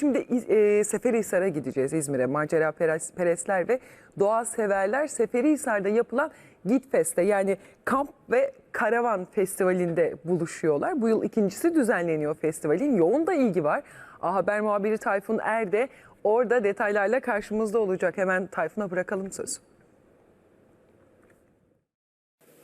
Şimdi e, Seferihisar'a gideceğiz İzmir'e. Macera peres- perestler ve doğa severler Seferihisar'da yapılan Gitfest'te yani kamp ve karavan festivalinde buluşuyorlar. Bu yıl ikincisi düzenleniyor festivalin. Yoğun da ilgi var. A Haber muhabiri Tayfun Er de orada detaylarla karşımızda olacak. Hemen Tayfun'a bırakalım sözü.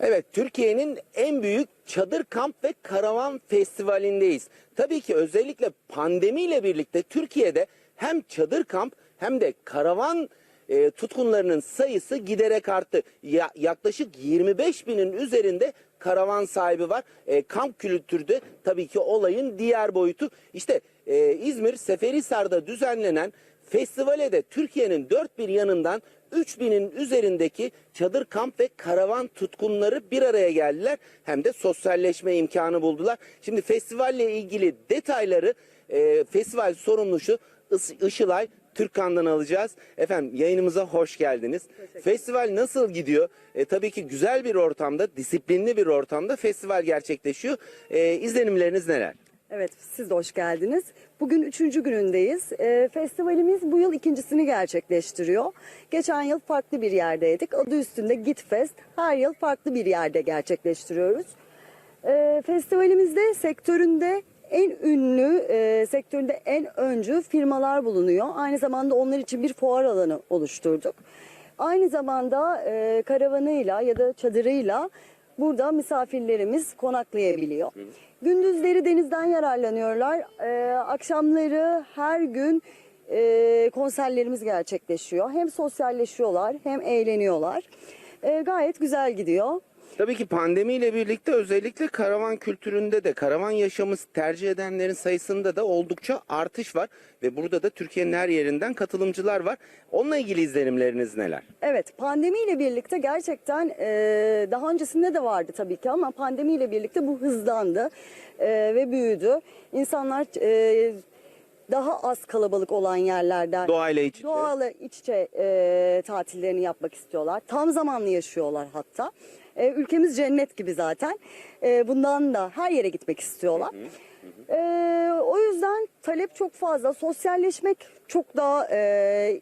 Evet, Türkiye'nin en büyük çadır kamp ve karavan festivalindeyiz. Tabii ki özellikle pandemiyle birlikte Türkiye'de hem çadır kamp hem de karavan e, tutkunlarının sayısı giderek arttı. Ya, yaklaşık 25 binin üzerinde karavan sahibi var. E, kamp kültürde tabii ki olayın diğer boyutu. İşte e, İzmir Seferihisar'da düzenlenen Festivale de Türkiye'nin dört bir yanından 3000'in üzerindeki çadır kamp ve karavan tutkunları bir araya geldiler. Hem de sosyalleşme imkanı buldular. Şimdi festivalle ilgili detayları e, festival sorumlusu Işılay Türkkan'dan alacağız. Efendim yayınımıza hoş geldiniz. Festival nasıl gidiyor? E, tabii ki güzel bir ortamda, disiplinli bir ortamda festival gerçekleşiyor. E, izlenimleriniz neler? Evet, siz de hoş geldiniz. Bugün üçüncü günündeyiz. Ee, festivalimiz bu yıl ikincisini gerçekleştiriyor. Geçen yıl farklı bir yerdeydik. Adı üstünde Gitfest. Her yıl farklı bir yerde gerçekleştiriyoruz. Ee, festivalimizde sektöründe en ünlü, e, sektöründe en öncü firmalar bulunuyor. Aynı zamanda onlar için bir fuar alanı oluşturduk. Aynı zamanda e, karavanıyla ya da çadırıyla burada misafirlerimiz konaklayabiliyor. Gündüzleri denizden yararlanıyorlar. E, akşamları her gün e, konserlerimiz gerçekleşiyor. Hem sosyalleşiyorlar hem eğleniyorlar. E, gayet güzel gidiyor. Tabii ki pandemiyle birlikte özellikle karavan kültüründe de karavan yaşamı tercih edenlerin sayısında da oldukça artış var ve burada da Türkiye'nin her yerinden katılımcılar var. Onunla ilgili izlenimleriniz neler? Evet pandemiyle birlikte gerçekten e, daha öncesinde de vardı tabii ki ama pandemiyle birlikte bu hızlandı e, ve büyüdü. İnsanlar e, daha az kalabalık olan yerlerden Doğayla iç içe. doğayla iç içe e, tatillerini yapmak istiyorlar. Tam zamanlı yaşıyorlar hatta. E, ülkemiz cennet gibi zaten. E, bundan da her yere gitmek istiyorlar. E, o yüzden talep çok fazla. Sosyalleşmek çok daha e,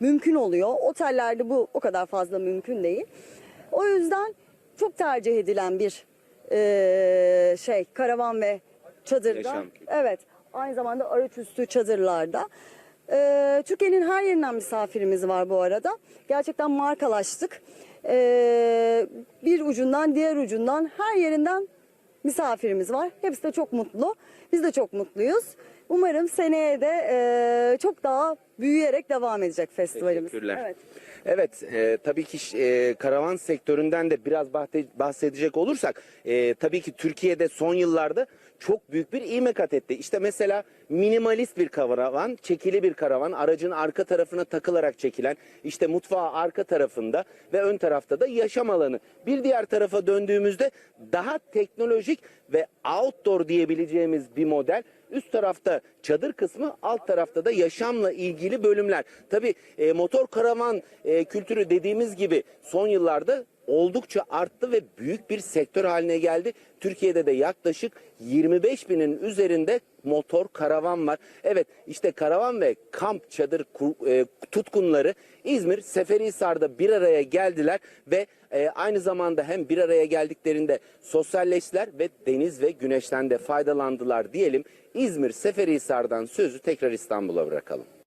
mümkün oluyor. Otellerde bu o kadar fazla mümkün değil. O yüzden çok tercih edilen bir e, şey karavan ve çadırda. Yaşam. Evet. Aynı zamanda araç üstü çadırlarda. E, Türkiye'nin her yerinden misafirimiz var bu arada. Gerçekten markalaştık. E, bir ucundan diğer ucundan her yerinden misafirimiz var. Hepsi de çok mutlu. Biz de çok mutluyuz. Umarım seneye de e, çok daha büyüyerek devam edecek festivalimiz. Teşekkürler. Evet. Evet, e, tabii ki e, karavan sektöründen de biraz bahsedecek olursak, e, tabii ki Türkiye'de son yıllarda çok büyük bir ivme kat etti. İşte mesela minimalist bir karavan, çekili bir karavan, aracın arka tarafına takılarak çekilen, işte mutfağı arka tarafında ve ön tarafta da yaşam alanı. Bir diğer tarafa döndüğümüzde daha teknolojik ve outdoor diyebileceğimiz bir model. Üst tarafta çadır kısmı, alt tarafta da yaşamla ilgili bölümler. Tabii e, motor karavan e, kültürü dediğimiz gibi son yıllarda oldukça arttı ve büyük bir sektör haline geldi. Türkiye'de de yaklaşık 25 binin üzerinde motor karavan var. Evet işte karavan ve kamp çadır e, tutkunları İzmir Seferihisar'da bir araya geldiler ve e, aynı zamanda hem bir araya geldiklerinde sosyalleştiler ve deniz ve güneşten de faydalandılar diyelim. İzmir Seferihisar'dan sözü tekrar İstanbul'a bırakalım.